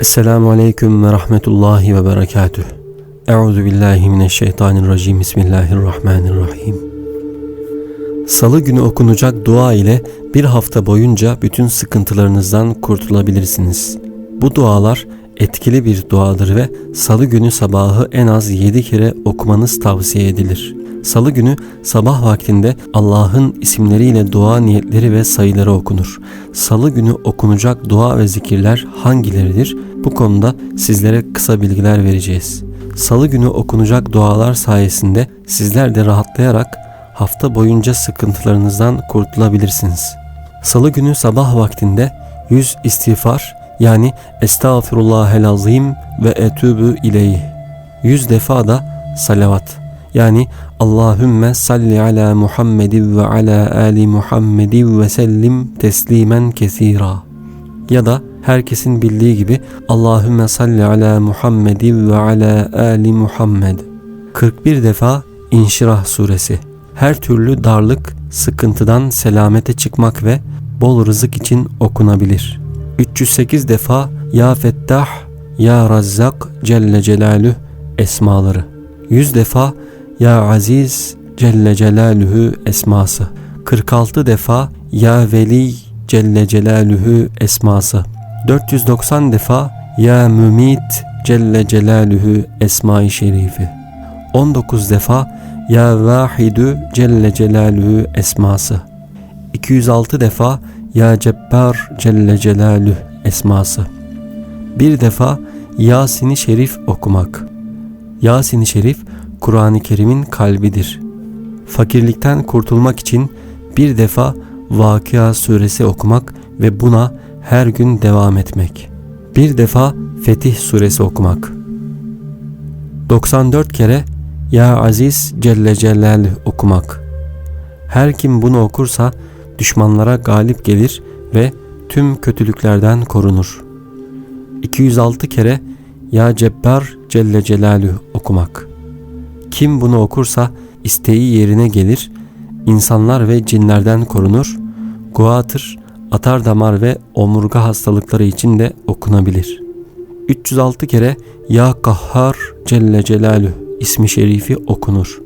Esselamu Aleyküm ve Rahmetullahi ve Berekatüh. Euzu billahi mineşşeytanirracim. Bismillahirrahmanirrahim. Salı günü okunacak dua ile bir hafta boyunca bütün sıkıntılarınızdan kurtulabilirsiniz. Bu dualar etkili bir duadır ve salı günü sabahı en az 7 kere okumanız tavsiye edilir. Salı günü sabah vaktinde Allah'ın isimleriyle dua niyetleri ve sayıları okunur. Salı günü okunacak dua ve zikirler hangileridir? Bu konuda sizlere kısa bilgiler vereceğiz. Salı günü okunacak dualar sayesinde sizler de rahatlayarak hafta boyunca sıkıntılarınızdan kurtulabilirsiniz. Salı günü sabah vaktinde yüz istiğfar yani Estağfirullahel azim ve etübü ileyh. Yüz defa da salavat yani Allahümme salli ala Muhammedin ve ala ali Muhammedin ve sellim teslimen kesira. Ya da herkesin bildiği gibi Allahümme salli ala Muhammedin ve ala ali Muhammed. 41 defa İnşirah suresi. Her türlü darlık, sıkıntıdan selamete çıkmak ve bol rızık için okunabilir. 308 defa Ya Fettah, Ya Razzak Celle Celaluhu esmaları. 100 defa Ya Aziz Celle Celaluhu esması. 46 defa Ya Veli Celle Celaluhu esması. 490 defa Ya Mümit Celle Celaluhu esma-i şerifi. 19 defa Ya Vahidü Celle Celaluhu esması. 206 defa Ya Cebbar Celle Celaluhu esması. Bir defa Yasin-i Şerif okumak. Yasin-i Şerif Kur'an-ı Kerim'in kalbidir. Fakirlikten kurtulmak için bir defa Vakıa suresi okumak ve buna her gün devam etmek. Bir defa Fetih suresi okumak. 94 kere Ya Aziz Celle Celaluhu okumak. Her kim bunu okursa düşmanlara galip gelir ve tüm kötülüklerden korunur. 206 kere Ya Cebbar Celle Celaluhu okumak. Kim bunu okursa isteği yerine gelir, insanlar ve cinlerden korunur, guatır, atar damar ve omurga hastalıkları için de okunabilir. 306 kere Ya Kahhar Celle Celaluhu ismi şerifi okunur.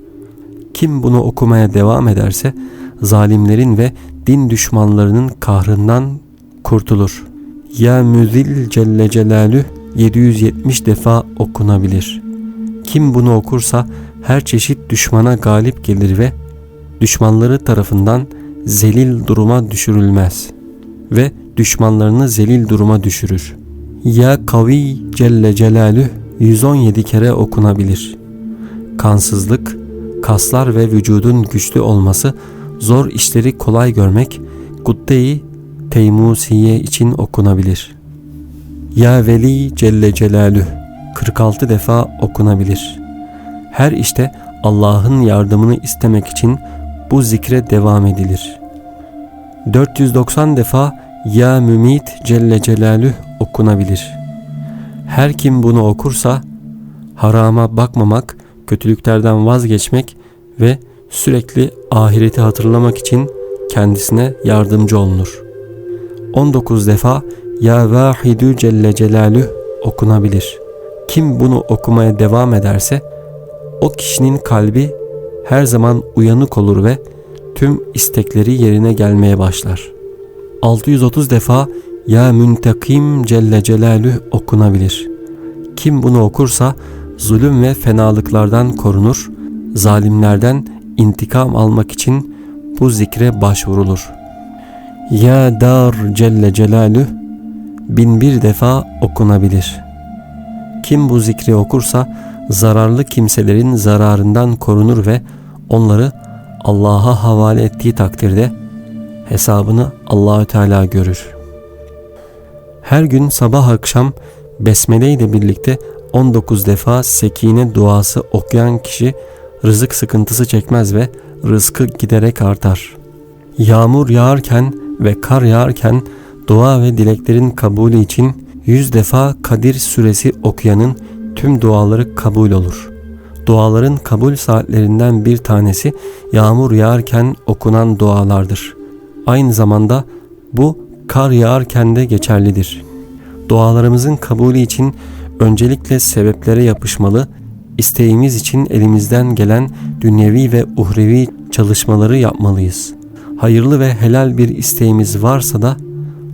Kim bunu okumaya devam ederse zalimlerin ve din düşmanlarının kahrından kurtulur. Ya Müzil Celle Celaluhu 770 defa okunabilir. Kim bunu okursa her çeşit düşmana galip gelir ve düşmanları tarafından zelil duruma düşürülmez ve düşmanlarını zelil duruma düşürür. Ya Kavi Celle Celaluhu 117 kere okunabilir. Kansızlık, kaslar ve vücudun güçlü olması, zor işleri kolay görmek, Kudde-i Teymusiye için okunabilir. Ya Veli Celle Celaluhu 46 defa okunabilir. Her işte Allah'ın yardımını istemek için bu zikre devam edilir. 490 defa Ya Mümit Celle Celaluhu okunabilir. Her kim bunu okursa harama bakmamak, kötülüklerden vazgeçmek ve sürekli ahireti hatırlamak için kendisine yardımcı olunur. 19 defa Ya Vahidü Celle Celaluhu okunabilir. Kim bunu okumaya devam ederse o kişinin kalbi her zaman uyanık olur ve tüm istekleri yerine gelmeye başlar. 630 defa Ya Müntekim Celle Celaluhu okunabilir. Kim bunu okursa zulüm ve fenalıklardan korunur, zalimlerden intikam almak için bu zikre başvurulur. Ya Dar Celle Celaluhu bin bir defa okunabilir. Kim bu zikri okursa zararlı kimselerin zararından korunur ve onları Allah'a havale ettiği takdirde hesabını Allahü Teala görür. Her gün sabah akşam besmele ile birlikte 19 defa sekine duası okuyan kişi rızık sıkıntısı çekmez ve rızkı giderek artar. Yağmur yağarken ve kar yağarken dua ve dileklerin kabulü için yüz defa Kadir suresi okuyanın tüm duaları kabul olur. Duaların kabul saatlerinden bir tanesi yağmur yağarken okunan dualardır. Aynı zamanda bu kar yağarken de geçerlidir. Dualarımızın kabulü için öncelikle sebeplere yapışmalı, isteğimiz için elimizden gelen dünyevi ve uhrevi çalışmaları yapmalıyız. Hayırlı ve helal bir isteğimiz varsa da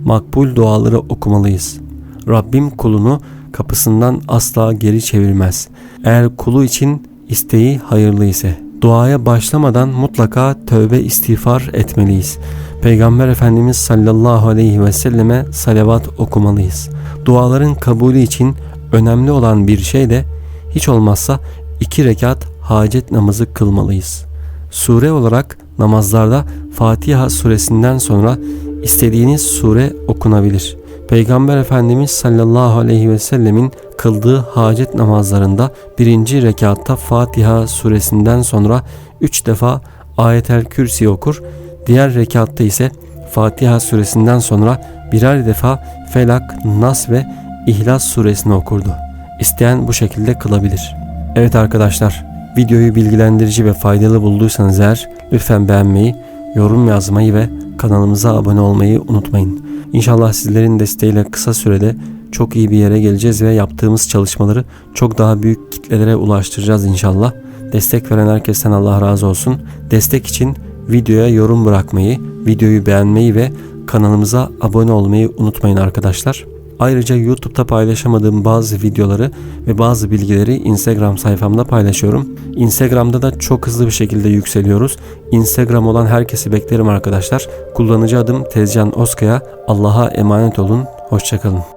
makbul duaları okumalıyız. Rabbim kulunu kapısından asla geri çevirmez. Eğer kulu için isteği hayırlı ise duaya başlamadan mutlaka tövbe istiğfar etmeliyiz. Peygamber Efendimiz sallallahu aleyhi ve selleme salavat okumalıyız. Duaların kabulü için önemli olan bir şey de hiç olmazsa iki rekat hacet namazı kılmalıyız. Sure olarak namazlarda Fatiha suresinden sonra istediğiniz sure okunabilir. Peygamber Efendimiz sallallahu aleyhi ve sellemin kıldığı hacet namazlarında birinci rekatta Fatiha suresinden sonra üç defa ayetel kürsi okur. Diğer rekatta ise Fatiha suresinden sonra birer defa Felak, Nas ve İhlas suresini okurdu. İsteyen bu şekilde kılabilir. Evet arkadaşlar, videoyu bilgilendirici ve faydalı bulduysanız eğer lütfen beğenmeyi, yorum yazmayı ve kanalımıza abone olmayı unutmayın. İnşallah sizlerin desteğiyle kısa sürede çok iyi bir yere geleceğiz ve yaptığımız çalışmaları çok daha büyük kitlelere ulaştıracağız inşallah. Destek veren herkesten Allah razı olsun. Destek için videoya yorum bırakmayı, videoyu beğenmeyi ve kanalımıza abone olmayı unutmayın arkadaşlar. Ayrıca YouTube'da paylaşamadığım bazı videoları ve bazı bilgileri Instagram sayfamda paylaşıyorum. Instagram'da da çok hızlı bir şekilde yükseliyoruz. Instagram olan herkesi beklerim arkadaşlar. Kullanıcı adım Tezcan Oskaya. Allah'a emanet olun. Hoşçakalın.